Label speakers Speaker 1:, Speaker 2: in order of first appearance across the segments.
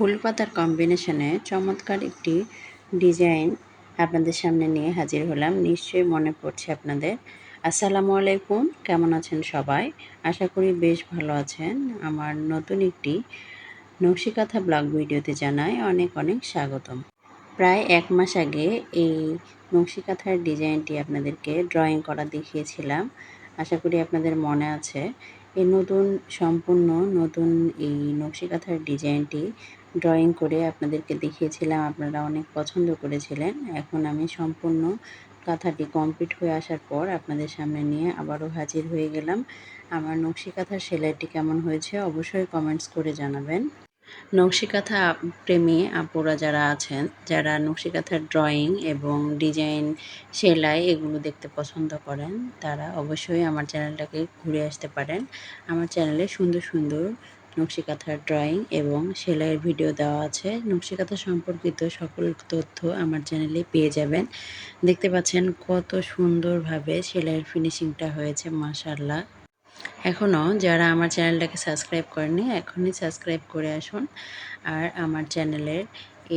Speaker 1: ফুল পাতার কম্বিনেশনে চমৎকার একটি ডিজাইন আপনাদের সামনে নিয়ে হাজির হলাম। নিশ্চয়ই মনে পড়ছে আপনাদের। আসসালামু আলাইকুম। কেমন আছেন সবাই? আশা করি বেশ ভালো আছেন। আমার নতুন একটি নকশিকাথা ব্লগ ভিডিওতে জানাই অনেক অনেক স্বাগতম। প্রায় এক মাস আগে এই নকশিকাথার ডিজাইনটি আপনাদেরকে ড্রয়িং করা দেখিয়েছিলাম। আশা করি আপনাদের মনে আছে। এই নতুন, সম্পূর্ণ নতুন এই নকশিকাথার ডিজাইনটি ড্রয়িং করে আপনাদেরকে দেখিয়েছিলাম, আপনারা অনেক পছন্দ করেছিলেন। এখন আমি সম্পূর্ণ কাঁথাটি কমপ্লিট হয়ে আসার পর আপনাদের সামনে নিয়ে আবারও হাজির হয়ে গেলাম। আমার নকশি কাঁথার সেলাইটি কেমন হয়েছে অবশ্যই কমেন্টস করে জানাবেন। নকশিকাথা প্রেমী আপুরা যারা আছেন, যারা নকশিকাথার ড্রয়িং এবং ডিজাইন সেলাই এগুলো দেখতে পছন্দ করেন, তারা অবশ্যই আমার চ্যানেলটাকে ঘুরে আসতে পারেন। আমার চ্যানেলে সুন্দর সুন্দর নকশিকাথার ড্রয়িং এবং সেলাইয়ের ভিডিও দেওয়া আছে। নকশিকাথা সম্পর্কিত সকল তথ্য আমার চ্যানেলে পেয়ে যাবেন। দেখতে পাচ্ছেন কত সুন্দরভাবে সেলাইয়ের ফিনিশিংটা হয়েছে মাশাল্লাহ এখনও যারা আমার চ্যানেলটাকে সাবস্ক্রাইব করেনি এখনই সাবস্ক্রাইব করে আসুন আর আমার চ্যানেলের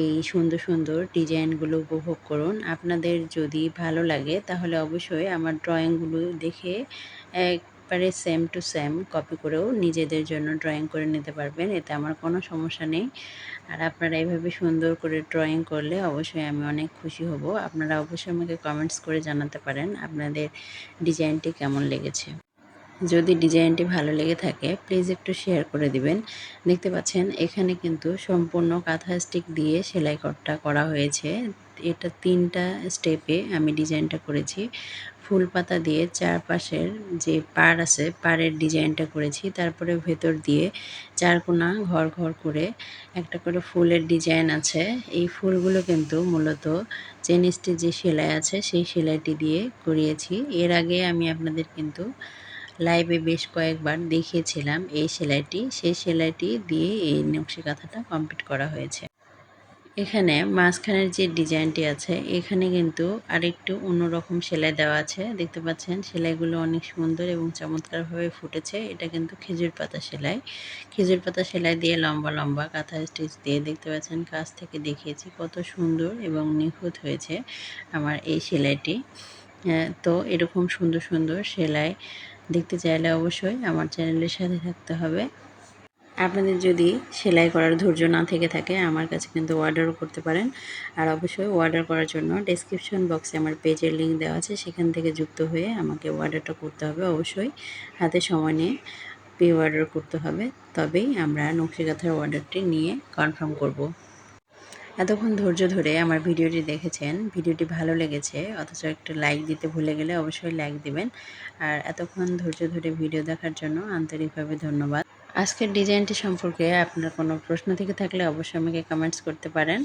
Speaker 1: এই সুন্দর সুন্দর ডিজাইনগুলো উপভোগ করুন। আপনাদের যদি ভালো লাগে, তাহলে অবশ্যই আমার ড্রয়িংগুলো দেখে একবারে সেম টু সেম কপি করেও নিজেদের জন্য ড্রয়িং করে নিতে পারবেন, এতে আমার কোনো সমস্যা নেই। আর আপনারা এইভাবে সুন্দর করে ড্রয়িং করলে অবশ্যই আমি অনেক খুশি হব। আপনারা অবশ্যই আমাকে কমেন্টস করে জানাতে পারেন আপনাদের ডিজাইনটি কেমন লেগেছে। যদি ডিজাইনটি ভালো লেগে থাকে, প্লিজ একটু শেয়ার করে দিবেন। দেখতে পাচ্ছেন, এখানে কিন্তু সম্পূর্ণ কাঁথা স্টিক দিয়ে সেলাই কটটা করা হয়েছে। এটা তিনটা স্টেপে আমি ডিজাইনটা করেছি। ফুল পাতা দিয়ে চারপাশের যে পাড় আছে, পাড়ের ডিজাইনটা করেছি। তারপরে ভেতর দিয়ে চারকোনা ঘর ঘর করে একটা করে ফুলের ডিজাইন আছে। এই ফুলগুলো কিন্তু মূলত চেনিস্টের যে সেলাই আছে, সেই সেলাইটি দিয়ে করিয়েছি। এর আগে আমি আপনাদের কিন্তু লাইভে বেশ কয়েকবার দেখিয়েছিলাম এই সেলাইটি। সেই সেলাইটি দিয়ে এই নকশি কাঁথাটা কমপ্লিট করা হয়েছে। এখানে মাঝখানের যে ডিজাইনটি আছে, এখানে কিন্তু আরেকটু অন্যরকম সেলাই দেওয়া আছে। দেখতে পাচ্ছেন, সেলাইগুলো অনেক সুন্দর এবং চমৎকারভাবে ফুটেছে। এটা কিন্তু খেজুর পাতা সেলাই। খেজুর পাতা সেলাই দিয়ে লম্বা লম্বা কাঁথা স্টিচ দিয়ে দেখতে পাচ্ছেন, কাছ থেকে দেখিয়েছি কত সুন্দর এবং নিখুঁত হয়েছে আমার এই সেলাইটি। তো এরকম সুন্দর সুন্দর সেলাই দেখতে চাইলে অবশ্যই আমার চ্যানেলের সাথে থাকতে হবে। আপনাদের যদি সেলাই করার ধৈর্য না থেকে থাকে, আমার কাছে কিন্তু অর্ডারও করতে পারেন। আর অবশ্যই অর্ডার করার জন্য ডেসক্রিপশন বক্সে আমার পেজের লিঙ্ক দেওয়া আছে, সেখান থেকে যুক্ত হয়ে আমাকে অর্ডারটা করতে হবে। অবশ্যই হাতে সময় নিয়ে পে অর্ডার করতে হবে, তবেই আমরা নকশিকাথার অর্ডারটি নিয়ে কনফার্ম করব। এতক্ষণ ধৈর্য ধরে আমার ভিডিওটি দেখেছেন, ভিডিওটি ভালো লেগেছে, অথচ একটা লাইক দিতে ভুলে গেলে অবশ্যই লাইক দিবেন। আর এতক্ষণ ধৈর্য ধরে ভিডিও দেখার জন্য আন্তরিকভাবে ধন্যবাদ। আজকের ডিজাইনটি সম্পর্কে আপনার কোনো প্রশ্ন থেকে থাকলে অবশ্যই আমাকে কমেন্টস করতে পারেন।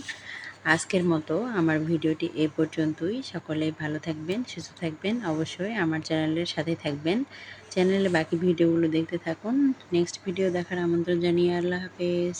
Speaker 1: আজকের মতো আমার ভিডিওটি এ পর্যন্তই। সকলেই ভালো থাকবেন, সুস্থ থাকবেন। অবশ্যই আমার চ্যানেলের সাথে থাকবেন। চ্যানেলে বাকি ভিডিওগুলো দেখতে থাকুন। নেক্সট ভিডিও দেখার আমন্ত্রণ জানিয়ে আল্লাহ হাফেজ।